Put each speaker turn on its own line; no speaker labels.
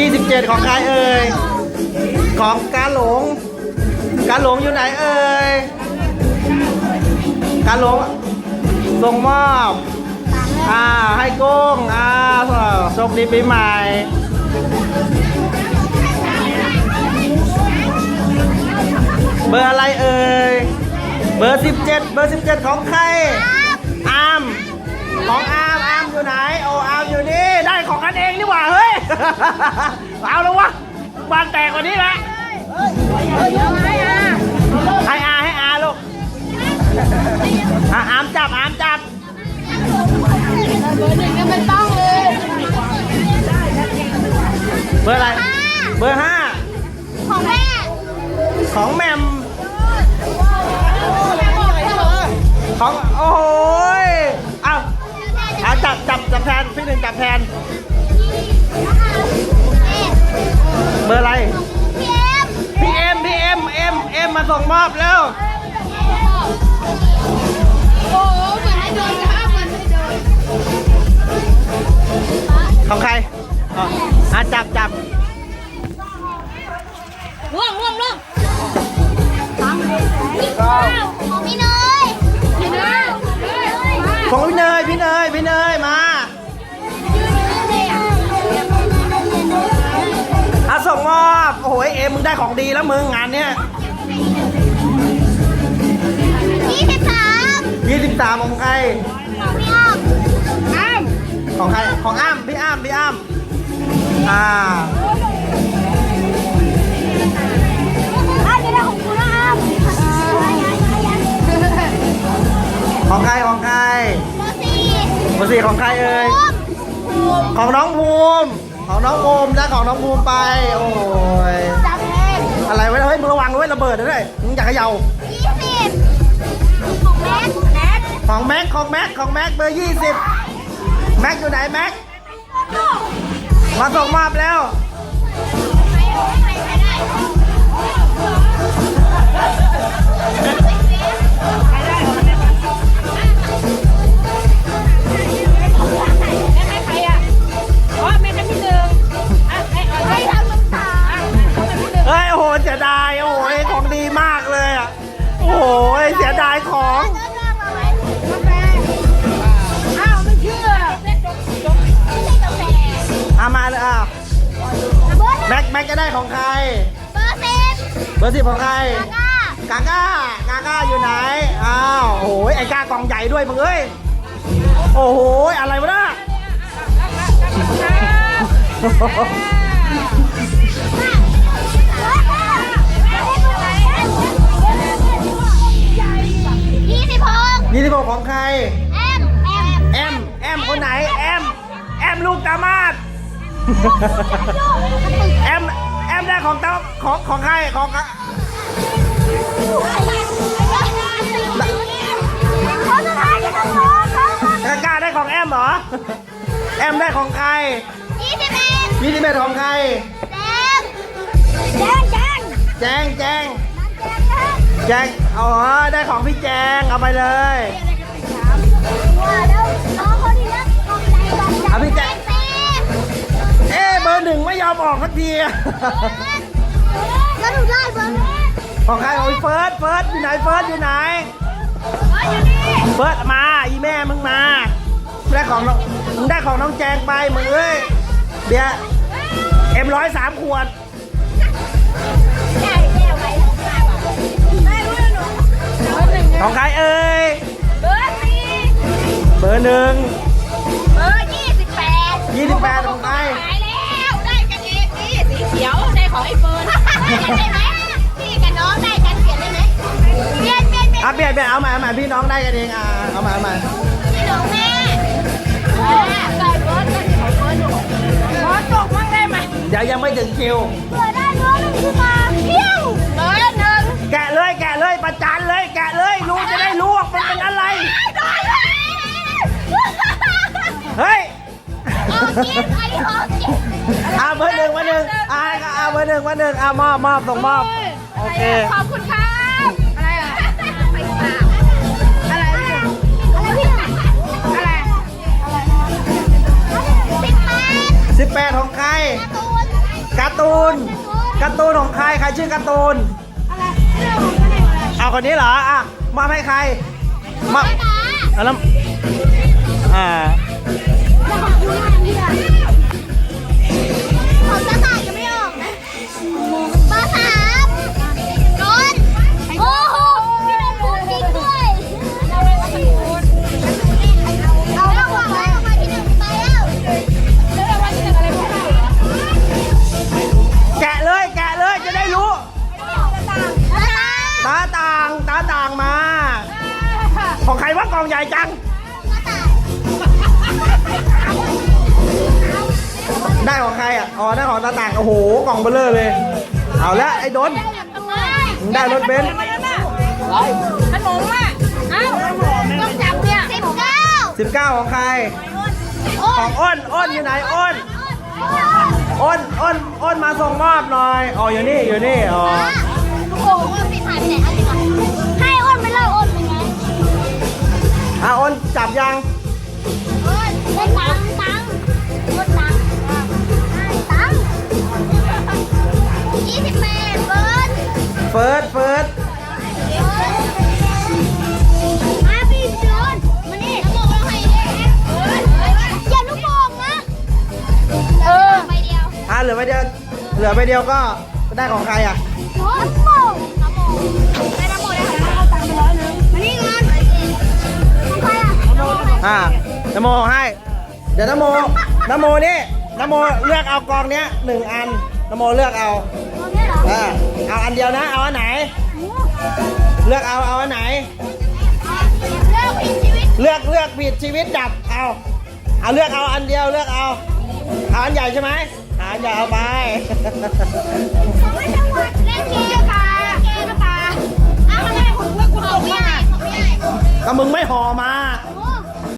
27 ของใครเอ่ย ของกาหลง กาหลงอยู่ไหนเอ่ย กาหลงส่งมอบ อ่า ให้กุ้ง อ่าโชคดีปีใหม่เบอร์อะไรเอ่ย เบอร์ 17 เบอร์ 17 ของใคร อาม ของอาม อามอยู่ไหน โออามอยู่นี่ ได้ของกันเองนี่หว่าเฮ้ เอาแล้ววะบานแตกกว่านี้ละให้อาให้อาลูกอะอามจับอามจับ
เบอร์หนึ่งก็ไม่ต้องเลย
เบอร์อะไร เบอร์ห้า
ของแม่
ของแหมม
แม่บอกเลยเหรอ
ของ โอ้โหยเอาเอาจับจับจับแทนพี่หนึ่งจับแทน อร์อะไร
พี่เอ็ม
พี่เอ็มพี่เอ็มเอ็มเอ็มมาส่งมอบแล้ว
โอ้เหมือนให้โดนข้าเหมือนให้โดน
ของใครอ๋ออะจับจับ
ล่วงล่วงล่วงของพี่เนยพี่เนย
ของพี่เนยพี่เนยพี่เนย อบโอ้โหเอ็มมึงได้ของดีแล้วมึงงานเนี้ย
ยี่สิบสาม
ยี่สิบสามของใคร
ของพี่อ้อมอ้าม
ของใคร ของอ้ำพี่อ้ำพี่อ้ำอ่า
อ้ามจะได้ของคุณนะอ้าม
ของใครของใคร
โมซี่
เบอร์สี่ของใครเอ่ย ของน้องภูมิ ของน้องภูมิได้ของน้องภูมิไป โอ้ย
จับเอง
อะไรไว้เฮ้ยมึงระวังด้วยระเบิดนะด้วยมึงอย่าเขย่า
ยี่สิบของแม็กแม็ก
ของแม็กของแม็กของแม็กเบอร์ยี่สิบแม็กอยู่ไหนแม็กมาส่งมอบแล้ว
ใค แม็
กแม็กจะได้ของใคร
เบอร์สิบ
เบอร์สิบของใคร
ก้ากา
ก้ากาก้าอยู่ไหน อ้าว โอ้โหไอ้ก้ากล่องใหญ่ด้วยมึงเอ้ย โอ้โห อะไรวะน่ะ
ยี่สิบหก
ยี่สิบหกของใคร
แอมแอม
แอม แอม คนไหน แอม แอมลูกตามาด แอมแอมได้ของเต้าของของใครของใคร
เขาจะทายจะทำน้องเขา
กากาได้ของแอมเหรอ แอมได้ของใคร
ยี่สิบเอ็ด
ยี่สิบเอ็ดของใคร
แดงแดงแดง
แจงแจงแจงอ๋อได้ของพี่แจงเอาไปเลย
ว่าแล้วน้องคนนี้นะกองใจกองใจ
เอาพี่แจง
สิ
เอ๊ะเบอร์หนึ่งไม่ยอมออกสักทีอะ
แล้วหนูได้เบอร์หนึ่ง
ของใครของพี่เฟิร์สเฟิร์สอยู่ไหนเฟิร์สอยู่ไหน
เฮ้ยอยู่นี่
เฟิร์สมาอีแม่มึงมาได้ของน้องมึงได้ของน้องแจงไปมึงเอ้ยเบียร์เอ็มร้อยสามขวด
ได้แก้วไปได้รู้แล้วหนูเบอร์หนึ่ง
ของใครเอ่ย
เบอร์สี่
เบอร์หนึ่ง
ได้ไหมพี่กับน้องได้กันเปลี่ยนได้ไหมเปลี่ยนเปลี่ยนเปลี่ยน
อะเปลี่ยนเปลี่ยนเอามาเอามาพี่น้องได้กันเองอะเอามาเอามา
พี่น้องแม่แม่ใส่เฟิร์นกันของเฟิร์นอยู่ขอจบมั่งได้ไหม
เดี๋ยวยังไม่ถึงคิว
เปิดได้เบอร์หนึ่งขึ้นมาเที่ยวเบอร์หนึ่ง
แกะเลยแกะเลยประจานเลยแกะเลยรู้จะได้รู้ว่ามันเป็นอะไร
เฮ้
ย
ของกินอันนี้ของกิน
อ่าเบอร์หนึ่งเบอร์หนึ่งอ่าอ่าเบอร์หนึ่งเบอร์หนึ่งอ่ามอบมอบส่งมอบ โอเค
ขอบคุณครับ อะไรอะไปฝากอะไรพี่อะไรพี่อะไร อะไร
สิบแปดของใคร การ์ตูน การ์ตูนของใคร ใครชื่อการ์ตูนเอาคนนี้เหรอ อะมอบให้ใครมอบเอาแล้วอ่า
ของ อง
ใครว่ากล่องใหญ่จัง ได้ของใครอะ อ๋อ ได้ของตาต่าง โอ้โห กล่องเบลเลอร์เลย เอาละไอ้ดนมึงได้รถเบนซ์
ขนมอะเอ้าต้องจับเนี่ยสิบเก้า
19ของใคร
โอ้
ของอ้น อ้นอยู่ไหน อ้น อ้น อ้น อ้นมาส่งมอบหน่อย อ๋อ อยู่นี่ อยู่นี่ อ๋อ
โอ้โหปิดหายไปไหน อะ
อ้นจับยัง
อ้นได้ตังค์ตังค์อ้ตังค์ตังค์ยี่สิบแปดเบิร์ด
เฟิร์สเฟิร์ส
มาพี่โจนมานี่ลูกโป่งเราให้อย่าลูกโป่งนะเออใบเดียว
อะเหลือไปเดียวเหลือไปเดียวก็ได้ของใครอะ
น้ำโป่งน้ำโป่
อ่านโมให้ เดี๋ยวนโมนโมนี่นโมเลือกเอากองเนี้ยหนึ่งอันนโมเลือกเอา
เอาเนี่ยเหรอ
เออเอาอันเดียวนะ เอาอันไหน เลือกเอาเอาอันไหน
เลิกพิชีวิต
เลือกเลือกผิดชีวิตดับเอาเอาเลือกเอาอันเดียวเลือกเอาเอาอันใหญ่ใช่ไหมเอาอันใหญ่เอาไป
ไม่จังหวัดเล่นเกมตาเกมตาอ้าวทำไมคุณเพื่อนคุณตกไม่ได้ไม่ได้
ก็มึงไม่ห่อมา
โอ้